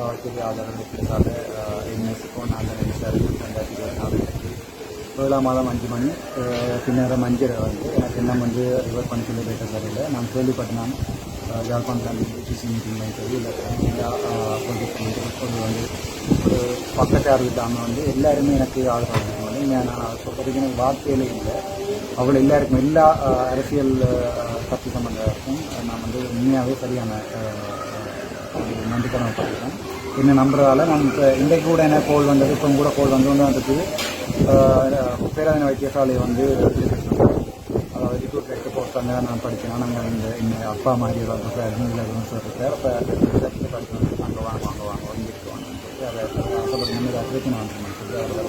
சாவச்சேரி ஆதாரம் இருக்கிறதால என்எஸ்க்கும் நான் நினைச்சாரு ரெண்டாயிரத்தி இருபத்தி நாலு ஏழாம் மாதம் அஞ்சு மணி அஹ், பின்னர் மஞ்சள் வந்து எனக்கு என்ன வந்து ரிவர் பண்ணி சொல்லி போயிட்ட சரியில்லை நான் கேள்விப்பட்டேன். அஹ், யாழ்ப்பாணம் டிசி மீட்டிங் சரி இல்லை கொஞ்சம் பொலிட்டிக்ஸ் வந்து ஒரு பக்கத்தார் இல்லாமல் வந்து எல்லாருமே எனக்கு ஆதரவு வந்து நான் சொல்கிறதுக்கு எனக்கு வார்த்தையிலே இல்லை. அவள் எல்லாருக்கும் எல்லா அரசியல் கட்சி சம்பந்தம் நான் வந்து உண்மையாகவே சரியான அஹ், ஒரு நன்றிக்கடன் பட்டிருக்கேன் என்ன நம்புறதால நான் இன்றைக்கு கூட என்ன கோல் வந்தது இப்போ கூட கோல் வந்து வந்து வந்துட்டு பேராதன வைத்தியசாலை வந்து அதாவது ரிக்ரூட் ரெக்ட் போஸ்ட் அங்கே நான் படித்தேன் நாங்கள் இந்த இந்த அப்பா மாதிரி ஒரு அட்மினில் சார் இருக்கார் அப்போ படிக்கணும் அங்கே வாங்க வாங்க வாங்க இங்கிட்டு சொல்லிட்டு அதை ஆசைப்பட்டு முன்னூறு அறுபத்தி நாலு சொல்லி அவர்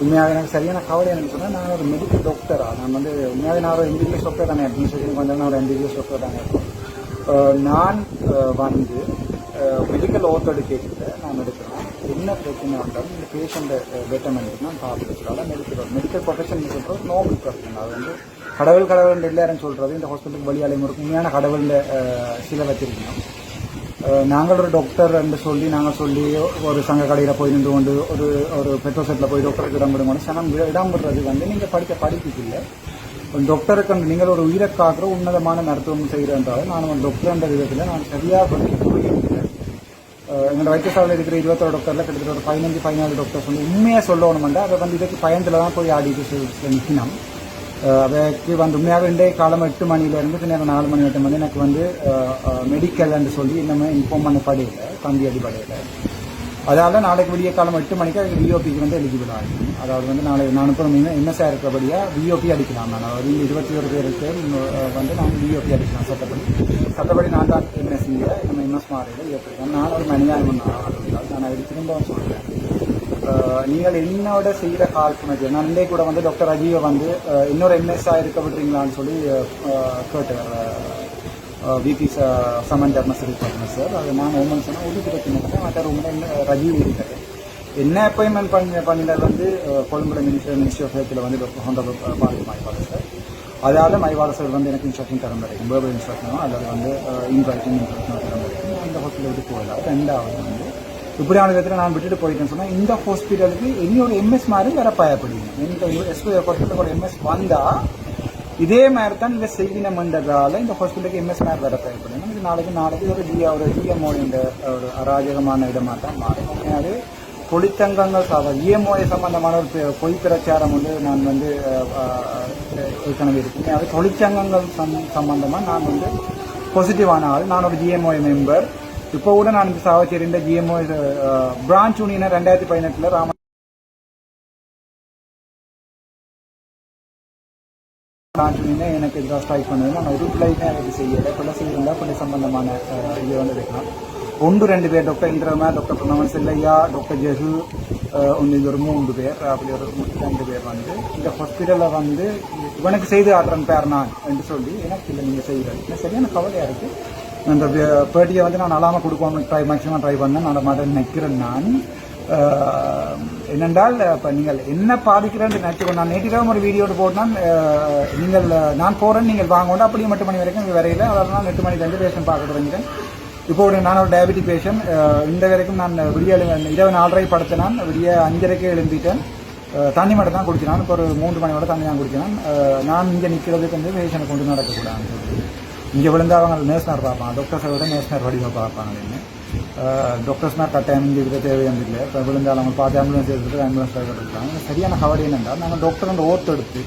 உண்மையாக எனக்கு சரியான கவலை எனக்கு சொன்னால் நான் ஒரு மெடிக்கல் டாக்டராக நான் வந்து உண்மையாக நான் ஒரு இங்கிலீஷ் டாக்டர் தானே அட்மினிஸ்ட்ரேஷன் கொஞ்சம் நான் ஒரு இங்கிலீஷ் டாக்டர் தானே. இருக்கேன் நான் வந்து மெடிக்கல் ஓர்த்தோடிகேஷனில் நான் எடுக்கிறேன். என்ன பிரச்சனை வந்தாலும் இந்த பேஷண்ட்டை பெட்டர்மெண்ட் நான் பார்த்துக்கிறதால மெடிக்கல் மெடிக்கல் ப்ரொஃபஷன் சொல்கிறது நோபல் ப்ரொஃபஷன் அது வந்து கடவுள் கடவுள் எல்லாரும் சொல்கிறது இந்த ஹாஸ்பிட்டலுக்கு வழியாலை இருக்கும் உண்மையான கடவுளில் சில வச்சிருக்கணும் நாங்கள் ஒரு டாக்டர் என்று சொல்லி நாங்கள் சொல்லி ஒரு சங்க கடையில் போய் நின்று கொண்டு ஒரு ஒரு பெட்ரோல் செட்டில் போய் டாக்டருக்கு இடம் விடுங்க சனம் இடம் விடுறது வந்து நீங்கள் படித்த படிப்புக்கு இல்லை டாக்டருக்கு நீங்கள் ஒரு உயிரை காக்கிற உன்னதமான மருத்துவம் செய்கிறேன் நான் ஒரு டாக்டர் என்ற விதத்தில் நான் சரியாக பண்ணி எங்களோட வைத்தியசாலையில் இருக்கிற இருபத்தோரு டாக்டரில் கிட்டத்தட்ட ஒரு பதினஞ்சு பதினாலு டாக்டர்ஸ் வந்து உண்மையாக சொல்லணுமெண்டா அதை வந்து இதுக்கு பயத்தில் தான் போய் ஆடிட்டு நிற்கணும். அதற்கு வந்து உண்மையாக இன்றைய காலம் எட்டு மணிலேருந்து பின்னர் நாலு மணி எட்டு மணி எனக்கு வந்து மெடிக்கல் என்று சொல்லி இன்னமும் இன்ஃபார்ம் பண்ண படையில் தந்தி அடிப்படையில் அதால நாளைக்கு விடிய காலம் எட்டு மணிக்கு விஓபிக்கு வந்து எலிஜிபிள் ஆகும் அதாவது வந்து நாளை நான் இப்போ என்எஸ்ஆர் இருக்கிறபடியாக விஓபி அடிக்கலாம் நான் அதாவது இருபத்தி ஒரு பேருக்கு வந்து நான் விஓபி அடிக்கலாம் சட்டப்படி. சட்டப்படி நான் தான் எம்எஸ்சியை நம்ம எம்எஸ் மாறையில் ஏற்றிருக்கேன் நான் ஒரு மனிதாயம் நான் அது திரும்பவும் சொல்கிறேன் நீங்கள் என்னோட செய்கிற கால் பண்ணது நான் இன்றைய கூட வந்து டாக்டர் அஜீவை வந்து இன்னொரு எம்எஸ்ஆ இருக்க விட்றீங்களான்னு சொல்லி கேட்டு கேட்டேன் விபி சமன் டெர்மசரி பண்ணேன் சார். அது நான் ஓமன் சொன்னால் ஒரு இருபத்தி மூணு மற்ற ரூமில் என்ன ரஜீவ் இருக்காரு என்ன அப்பாயின்மெண்ட் பண்ணி பண்ணினது வந்து கொழும்புல மினிஸ்டர் மினிஸ்ட்ரி ஆஃப் ஹெல்த்தில் வந்து டாக்டர் ஹோண்டர் மாய்வாளர் சார். அதால் மைவாளர் சார் வந்து எனக்கு இன்ஸ்ட்ரக்ஷன் தர கிடைக்கும் பேர்பர் இன்ஸ்ட்ரக்ஷனோ அதாவது வந்து இன்ட்ராக்டிங் இன்ஸ்ட்ரக்ஷனோ தர கிடைக்கும் அந்த ஹாஸ்பிட்டலுக்கு போகல. ரெண்டாவது வந்து இப்படியான விதத்தில் நான் விட்டுட்டு போயிட்டேன்னு சொன்னால் இந்த ஹாஸ்பிட்டலுக்கு என்னோட எம்எஸ் மாதிரி வேற பயப்படுங்க எந்த எஸ்பி ஹாஸ்பிட்டலுக்கு ஒரு எம்எஸ் வந்தால் இதே மாதிரி தான் இந்த செய்தினம்ன்றதால இந்த ஹாஸ்பிட்டலுக்கு எம்எஸ் மேர் வர தேவைப்படும் இது நாளைக்கு நாளைக்கு ஒரு ஜி ஒரு ஜிஎம்ஓ என்ற ஒரு அராஜகமான இடமா தான் மாறும். அது தொழிற்சங்கங்கள் சார்ந்த இஎம்ஓஐ சம்பந்தமான ஒரு பொய் பிரச்சாரம் வந்து நான் வந்து ஏற்கனவே இருக்கேன். அது தொழிற்சங்கங்கள் சம்- சம்பந்தமா நான் வந்து பாசிட்டிவான ஆள். நான் ஒரு ஜிஎம்ஓ மெம்பர் இப்போ கூட நான் இந்த சாவச்சேரி இந்த ஜிஎம்ஓ பிரான்ச் யூனியனை ரெண்டாயிரத்தி பதினெட்டில் ராம பிரான்ச் எனக்கு எதிராக ஸ்ட்ரைக் பண்ணது நான் ஒரு பிள்ளைமே அதுக்கு செய்யலை. கொலை செய்யறதா கொஞ்சம் சம்பந்தமான இது வந்து எடுக்கலாம் ஒன்று ரெண்டு பேர் doctor Indrama doctor Pranavan Chelliah doctor Jegu ஒன்று இது ஒரு மூன்று பேர் அப்படி ஒரு ரெண்டு பேர் வந்து. இந்த ஹாஸ்பிட்டலில் வந்து இவனுக்கு செய்து ஆடுறேன் பேர் நான் என்று சொல்லி எனக்கு இல்லை நீங்கள் செய்கிறது சரியான கவலையாக இருக்குது அந்த பேட்டியை வந்து நான் அழாமல் கொடுக்கணும்னு ட்ரை மேக்ஸிமம் ட்ரை பண்ணேன். நான் மாட்டேன் நிற்கிறேன் நான். என்னென்றால் இப்போ நீங்கள் என்ன பாதிக்கிறேன்னு நினச்சிக்கோ நான் நேற்று ஒரு வீடியோடு போட்டால் நீங்கள் நான் போகிறேன் நீங்கள் வாங்கணும் அப்படியே எட்டு மணி வரைக்கும் இங்கே வரையில அதனால் எட்டு மணிக்கு வந்து பேஷண்ட் பார்க்க தொடங்கிட்டேன் இப்போ ஒரு நான் ஒரு டயபெட்டிக் பேஷண்ட் இந்த வரைக்கும் நான் விடிய இரவு நாலரை படுத்தினான் விடிய அஞ்சரைக்கே எழும்பிட்டேன். தண்ணி மட்டும் தான் குடிச்சினான் இப்போ ஒரு மூன்று மணியோட தண்ணி தான் குடிக்கிறான். நான் இங்கே நிற்கிறதுக்கு வந்து பேஷண்ட்டை கொண்டு நடக்கக்கூடாதுன்னு இங்கே விழுந்தா அவங்க நேர்ஸ்னார் பார்ப்பாங்க டாக்டர்ஸை விட நேஷனர் வடிவாக பார்ப்பாங்க அப்படின்னு. டாக்டர்ஸ்னார் கட்டாயம் இங்கே இருக்க தேவையான இல்லை. இப்போ விழுந்தால் அவங்க பார்த்து ஆம்புலன்ஸ் எடுத்துட்டு ஆம்புலன்ஸ் டிரைவர் இருக்காங்க. சரியான கவலை என்னென்றால் நாங்கள் டாக்டர் அந்த ஓர்த்து எடுத்து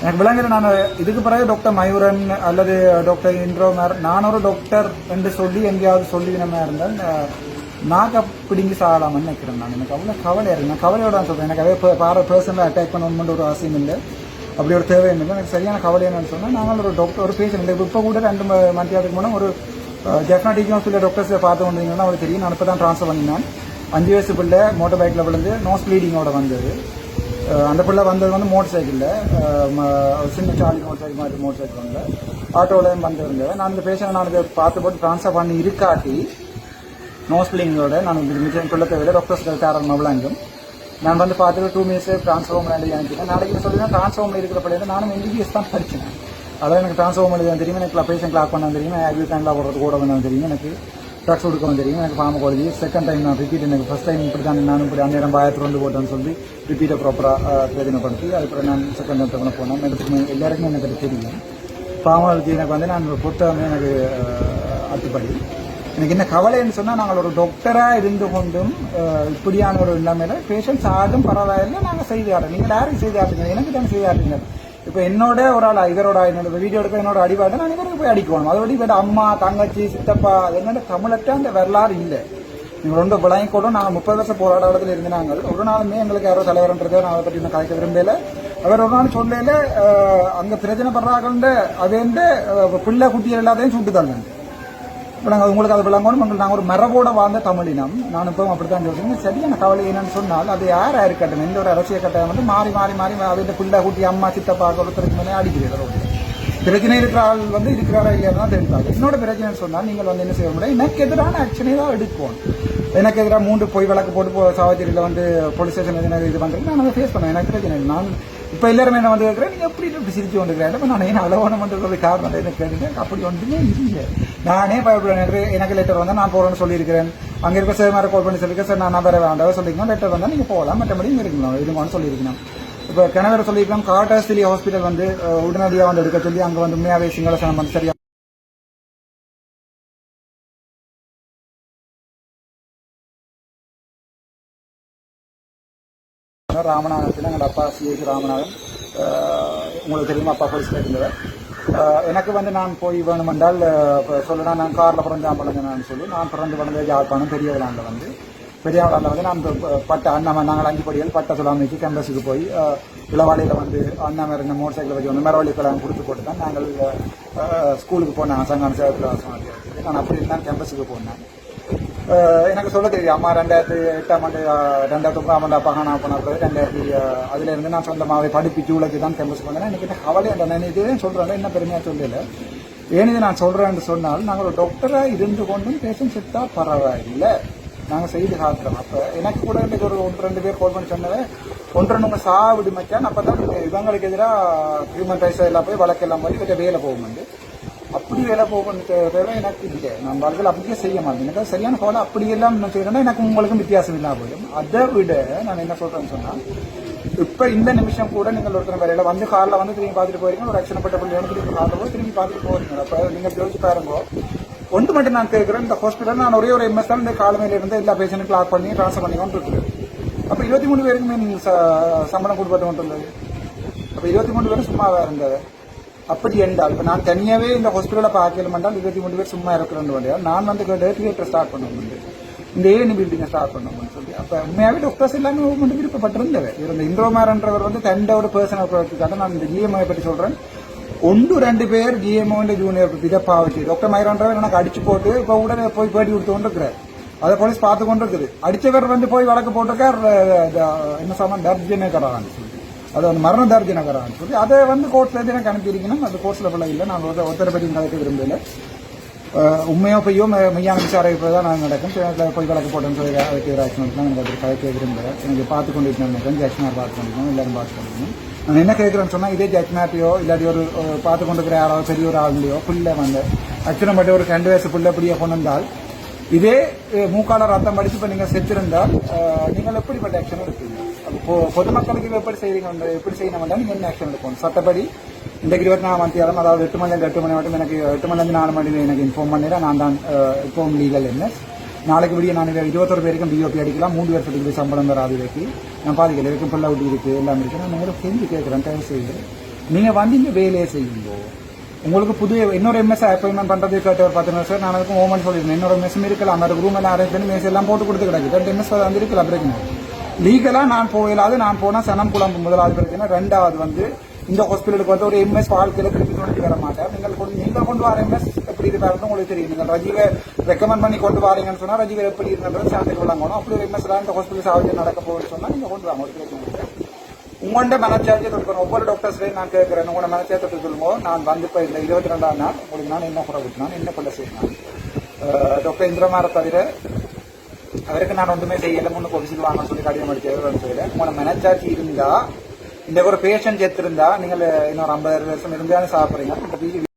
எனக்கு விளங்குற நான் இதுக்கு பிறகு டாக்டர் மயூரன் அல்லது டாக்டர் இன்ட்ரோ மேர் நான் ஒரு டாக்டர் என்று சொல்லி எங்கேயாவது சொல்லி நம்ம இருந்தால் அஹ், நாக்க பிடிங்கி சாகலாம்னு நினைக்கிறேன் நான். எனக்கு அவ்வளோ கவலையாக இருக்கு. நான் கவலையோட தான் சொல்கிறேன் எனக்கு அதே பாரு பர்சனலாக அட்டாக் பண்ணணும்னு ஒரு அவசியம் இல்லை. அப்படி ஒரு தேவை இல்லை. எனக்கு சரியான கவலை என்னன்னு சொன்னால் நாங்கள் ஒரு டாக்டர் ஒரு பேஷண்ட் இப்போ கூட ரெண்டு மணி நேரத்துக்கு முன்னே ஒரு ஜெஃப்னா டீக்கும் சில டாக்டர்ஸை பார்த்து வந்தீங்கன்னா அவருக்கு தெரியும். நான் இப்போ தான் ட்ரான்ஸ்ஃபர் பண்ணினேன். அஞ்சு வயசு பிள்ளை மோட்டர் பைக்கில் விழுந்து நோஸ் ப்ளீடிங்கோட வந்தது. Uh, அந்த பிள்ளை வந்தது வந்து uh, மோட்டர் சைக்கிளில் சின்ன சாலி மோட்டர் சைக்கிள் மாதிரி மோட்டர் சைக்கிள் வந்து ஆட்டோவிலையும் வந்திருந்தேன். நான் இந்த பேஷண்ட் நான் இதை பார்த்து போட்டு ட்ரான்ஸ்ஃபர் பண்ணி இருக்காட்டி நோஸ்பிளிங்கோட நான் மிச்சம் பிள்ளை விட டாக்டர்ஸ் தேரல் மவளாங்கும் நான் வந்து பார்த்துட்டு டூ மினிட்ஸ் ட்ரான்ஸ்ஃபார்ம் எழுதி அனுப்பிட்டேன். நாளைக்கு சொல்லி தான் ட்ரான்ஸ்ஃபார்ம் இருக்கிற பிள்ளைங்க நானும் எம்பிபிஎஸ் தான் படிச்சேன். அதாவது எனக்கு ட்ரான்ஸ்ஃபார்ம் எழுத தெரியும்? எனக்கு பேஷண்ட் கிளாக் பண்ண தெரியும்? ஆக்டிவ் டைமில் போடுறது கூட பண்ண தெரியும்? எனக்கு ட்ரக்ஸ் கொடுக்கவும் தெரியும்? எனக்கு ஃபார்மகாலஜி செகண்ட் டைம் நான் ரிப்பீட் எனக்கு ஃபஸ்ட் டைம் இப்படி தான் நானும் இப்படி அந்நேரம் ஆயிரத்தி ரெண்டு போட்டேன்னு சொல்லி ரிப்பீட்டை ப்ராப்பராக பிரதினப்படுத்தி அதுக்கப்புறம் நான் செகண்ட் டைம் போனேன். எனக்கு எல்லாருக்குமே எனக்கு தெரியும். ஃபார்மாலஜி எனக்கு வந்து நான் புத்தகமே எனக்கு அத்துப்படி. எனக்கு என்ன கவலைன்னு சொன்னால் நாங்கள் ஒரு டாக்டராக இருந்து கொண்டும் இப்படியான ஒரு நிலைமையில பேஷண்ட்ஸ் ஆடும் பரவாயில்லை நாங்கள் செய்து ஆடுறோம் நீங்கள் யாரும் செய்து ஆட்டுங்க எனக்கு தான் செய்து ஆட்டுங்க இப்போ என்னோட ஒரு ஆள் இவரோட என்னோட வீடியோ எடுக்க என்னோட அடிபாடு நான் இவருக்கு போய் அடிக்கணும் அதோட இவரோட அம்மா தங்கச்சி சித்தப்பா அது என்னோட தமிழற்ற அந்த வரலாறு இல்லை. நீங்கள் ரெண்டு விளையும் கூட நாங்கள் முப்பது வருஷம் போராட்டத்தில் இருந்து நாங்கள் ஒரு நாளுமே எங்களுக்கு யாரோ தலைவர்ன்றதை நான் அதை பற்றி நான் கலைக்க விரும்பல. அவர் ஒரு நாள் சொல்லல அங்கே பிரச்சனை படுறாங்க அதேண்டு பிள்ளை குட்டிகள் எல்லாத்தையும் சுட்டு தள்ளுங்க. இப்போ நாங்கள் உங்களுக்கு அது விளங்கணும் உங்களுக்கு நாங்கள் ஒரு மரபோட வாழ்ந்த தமிழினம். நான் இப்போ அப்படித்தான் சொல்றேன். சரியான கவலை என்னன்னு சொன்னால் அது யார் இருக்கட்டும் எந்த ஒரு அரசியல் கட்டாயம் வந்து மாறி மாறி மாறி அவன் பிள்ளை கூட்டி அம்மா சித்தப்பா ஒருத்தருக்கு மேலே அடிக்கிறீர்கள் பிரச்சனை இருக்கிற ஆள் வந்து இருக்கிறாரா இல்லையா தான் தெரிஞ்சாங்க என்னோட பிரச்சனைன்னு சொன்னால் நீங்கள் வந்து என்ன செய்ய முடியும் எனக்கு எதிரான ஆக்ஷனே தான் எடுப்போம். எனக்கு எதிராக மூன்று பொய் வழக்கு போட்டு போ சாவச்சேரியில் வந்து போலீஸ் ஸ்டேஷன் எதுனா இது பண்ணுறது நான் அதை ஃபேஸ் பண்ணுவேன் எனக்கு பிரச்சனை நான் இப்போ எல்லாருமே என்ன வந்து கேட்குறேன் நீங்கள் எப்படி இப்படி சிரிச்சு வந்துருக்கிறேன் இப்போ நான் ஏன் அலவணம் பண்ணுறது காரணம் என்ன கேட்டுட்டு அப்படி ஒன்றுமே இல்லை நானே பயப்படுறேன் எனக்கு எனக்கு லெட்டர் வந்தால் நான் போகிறேன்னு சொல்லியிருக்கிறேன். அங்கே இருக்க சார் மாதிரி கால் பண்ணி சொல்லியிருக்கேன் சார் நான் நம்பரை வேண்டாம். சொல்லிக்கணும் லெட்டர் வந்தால் நீங்கள் போகலாம். மற்றபடி இருக்கணும் இருங்கன்னு சொல்லியிருக்கணும். இப்போ கிணவர் சொல்லியிருக்கோம் காட்டாஸ்திரி ஹாஸ்பிட்டல் வந்து உடனடியாக வந்து எடுக்க சொல்லி அங்கே வந்து உண்மையாவே சிங்கள சனம் வந்து சரியா ராமநாதன் எங்கள் அப்பா சிஎஸ் ராமநாதன். உங்களுக்கு தெரியுமா அப்பா போலீஸில் இருந்தவர் எனக்கு வந்து நான் போய் வேணுமென்றால் அஹ், இப்போ நான் காரில் பிறந்தா பிறந்தேன்னு சொல்லி நான் பிறந்து பிறந்த ஜாழ்ப்பாணம் பெரிய விளாண்டில் வந்து. பெரிய வந்து நான் பட்ட அண்ணா நாங்கள் அஞ்சு படிகள் பட்ட சொல்லாமைக்கு கேம்பஸுக்கு போய் இளவாளியில் வந்து அண்ணா இருந்த மோட்டர் சைக்கிள் வச்சு வந்து மரவள்ளி கலாம் கொடுத்து போட்டு தான் நாங்கள் ஸ்கூலுக்கு போனாங்க சங்கம் சேவை நான் அப்படி இருந்தால் கேம்பஸுக்கு போனேன். எனக்கு சொல்ல தெரியும் அம்மா ரெண்டாயிரத்தி எட்டாம் ஆண்டு ரெண்டாயிரத்தி ஒன்பதாம் ஆண்டு அப்பா காணா போன பிறகு ரெண்டாயிரத்தி அஹ், அதுல இருந்து நான் சொந்தமாகவே படிப்பிச்சு உழைச்சி தான் கேம்பஸ் பண்ணேன் எனக்கு கவலை அந்த நான் இதே சொல்றேன் என்ன பெருமையா சொல்லல ஏன் இதை நான் சொல்றேன்னு சொன்னால் நாங்கள் ஒரு டாக்டரா இருந்து கொண்டும் பேஷண்ட் செத்தா பரவாயில்லை நாங்கள் செய்து காட்டுறோம் அப்ப எனக்கு கூட இன்னைக்கு ஒரு ஒன்று ரெண்டு பேர் கால் பண்ணி சொன்னது ஒன்று ரெண்டு உங்க சாவிடு மச்சான் அப்பதான் இவங்களுக்கு எதிராக ஹியூமன் ரைட்ஸ் எல்லாம் போய் வழக்கெல்லாம் போய் கொஞ்சம் வேலை போகும் அப்படி வேலை போகணும் தேவை எனக்கு இல்லை. நான் வாழ்க்கையில் அப்படியே செய்ய மாட்டேன். எனக்கு அது சரியான அப்படி அப்படியெல்லாம் நான் செய்யறேன்னா எனக்கு உங்களுக்கும் வித்தியாசம் இல்லாமல் போயிடும். அதை விட நான் என்ன சொல்கிறேன்னு சொன்னால் இப்போ இந்த நிமிஷம் கூட நீங்கள் ஒருத்தர் வேலையில் வந்து காரில் வந்து திரும்பி பார்த்துட்டு போயிருங்க ஒரு ஆக்சிடென்ட் பிள்ளை வந்து திரும்பி காரில் போய் திரும்பி பார்த்துட்டு போறீங்க. அப்போ நீங்கள் யோசிச்சு பாருங்க. ஒன்று மட்டும் நான் கேட்குறேன் இந்த ஹாஸ்பிட்டல் நான் ஒரே ஒரு எம்எஸ் தான் இந்த காலமையில இருந்து எல்லா பேஷண்ட்டும் லாக் பண்ணி ட்ரான்ஸ்ஃபர் பண்ணி இருக்குது அப்போ இருபத்தி மூணு பேருக்கு மீன் சம்பளம் கொடுப்பட்டு கொண்டு அப்போ இருபத்தி மூணு பேரும் சும்மாவாக இருந்தது? அப்படி என்றால் இப்போ நான் தனியாகவே இந்த ஹாஸ்பிட்டலில் பார்க்கல என்றால் இருபத்தி மூணு பேர் சும்மா இருக்கிறோம் வழியா நான் வந்து தியேட்டர் ஸ்டார்ட் பண்ண முடியும் இந்த ஏனி பில்டிங்கை ஸ்டார்ட் பண்ணணும்னு சொல்லி. அப்போ உண்மையாகவே டாக்டர்ஸ் எல்லாமே மட்டும் விருப்பப்பட்டிருந்தவர் இருந்த இந்திரோமார்ன்றவர் வந்து தண்டோட ஒரு பர்சனல் ப்ராடக்ட்டுக்காக நான் இந்த ஜிஎம்ஐ பற்றி சொல்கிறேன் ஒன்று ரெண்டு பேர் ஜிஎம்ஓன்ற ஜூனியர் விதப்பா வச்சு. டாக்டர் மயிரன்றவர் எனக்கு அடிச்சு போட்டு இப்போ உடனே போய் பேட்டி கொடுத்து கொண்டு இருக்கிறார் அதை போலீஸ் பார்த்து கொண்டு இருக்குது அடித்தவர் வந்து போய் வழக்கு போட்டிருக்கார் என்ன சொன்னால் டர்ஜனே கரான்னு சொல்லி. அது வந்து மரண தர்ஜன கரான்னு சொல்லி அதை வந்து கோர்ட்ல இருந்து எனக்கு அனுப்பியிருக்கணும். அந்த கோர்ட்ஸ்ல பிள்ளை இல்லை. நான் ஒருத்தர் ஒருத்தரை பற்றி கதைக்க விரும்பல உண்மையோ பொய்யோ ம- மெய்யான விசாரிப்பு தான் நான் நடக்கும். சில போய் வழக்கு போட்டேன்னு சொல்லி அதுக்கு ஒரு ஆக்ஷன் தான் எனக்கு அது கதைக்க எனக்கு பார்த்து கொண்டு இருக்கேன் ஜட்ஜ்மார் பார்த்து கொண்டிருக்கோம் எல்லாரும் பார்த்து கொண்டிருக்கணும். நான் என்ன கேட்குறேன்னு சொன்னால் இதே ஜட்ஜ்மார்ட்டையோ இல்லாட்டி ஒரு பார்த்து கொண்டு இருக்கிற யாராவது பெரிய ஒரு ஆளுலையோ புள்ள வந்து அச்சுரம் மட்டும் ஒரு ரெண்டு வயசு புள்ள அப்படியே கொண்டு வந்தால் இதே அஹ், மூக்கால ரத்தம் படித்து இப்போ நீங்கள் செத்துருந்தால் நீங்கள் எப்படிப்பட்ட ஆக்ஷன் எடுப்பீங்க? பொதுமக்களுக்கு எப்படி செய்யறீங்க எப்படி செய்யணும் நீங்கள் என்ன ஆக்ஷன் எடுக்கணும் சட்டப்படி இன்றைக்கு இருபத்தி நாலாம் மத்தியாலம் அதாவது எட்டு மணிலேருந்து எட்டு மணி மட்டும் எனக்கு எட்டு மணிலேருந்து நாலு மணி எனக்கு இன்ஃபார்ம் பண்ணிடுறேன் நான் தான் இன்ஃபார்ம் லீகல் என்ன. நாளைக்கு விடிய நான் இருபத்தொரு பேருக்கும் பிஓபி அடிக்கலாம். மூணு வருஷத்துக்கு சம்பளம் வராது வைக்கி நான் பாதிக்கல இருக்கும் பிள்ளை ஊட்டி இருக்கு எல்லாம் இருக்கு. நான் உங்களுக்கு செஞ்சு கேட்குறேன் தயவு செய்து. நீங்க வந்து இந்த வேலையை செய்யுங்க. உங்களுக்கு புது இன்னொரு எம்எஸ் அப்பாயின்மெண்ட் பண்றது கேட்ட ஒரு பத்து நிமிஷம் நான் அதுக்கு ஓமன் சொல்லியிருந்தேன். இன்னொரு மெஸ்ஸும் இருக்கலாம். அந்த ரூம் எல்லாம் அரேஞ்ச் பண்ணி மேஸ் எல்லாம் போட்டு கொடுத்து கிடக்கு. ரெண்டு எம்எஸ் வந்து இருக்கலாம் பிரச்சனை லீகலா நான் போயிடாது நான் போனா சனம் குழம்பு முதலாவது பிரச்சனை ரெண்டாவது வந்து இந்த ஹாஸ்பிட்டலுக்கு வந்து ஒரு எம்எஸ் வாழ்க்கையில திருப்பி கொண்டு வர மாட்டேன். நீங்கள் கொண்டு நீங்கள் கொண்டு வர எம்எஸ் எப்படி இருக்காருன்னு உங்களுக்கு தெரியும். நீங்கள் ரஜீவை ரெக்கமெண்ட் பண்ணி கொண்டு வரீங்கன்னு சொன்னா ரஜீவர் எப்படி இருந்தது சேர்ந்து விளங்கணும் அப்படி ஒரு எம்எஸ் இந்த ஹாஸ்பிட்டல் சாவடி நடக்க போகுதுன்னு சொன்னா நீங்க கொண்டு வாங்க. ஒரு பிரச்சனை உங்கள்கிட்ட மனச்சாட்சியை தொட்டுக்கணும் ஒவ்வொரு டாக்டர்ஸ்லையும் நான் கேட்குறேன். உங்களோட மனச்சாட்சியை தொட்டு நான் வந்து இப்போ இந்த இருபத்தி ரெண்டாம் நாள். உங்களுக்கு நான் என்ன குறை விட்டுனான் என்ன கொள்ள செய்யணும் டாக்டர் இந்திரமாரை தவிர அவருக்கு நான் ஒன்றுமே செய்யல முன்னு கொடிச்சிட்டு வாங்கன்னு சொல்லி கடிதம் அடிச்சது செய்யல உங்களோட மனச்சாட்சி இருந்தா இந்த ஒரு பேஷண்ட் செத்து இருந்தா நீங்கள் இன்னொரு ஐம்பது வருஷம் இருந்தாலும் சாப்பிட்றீங்க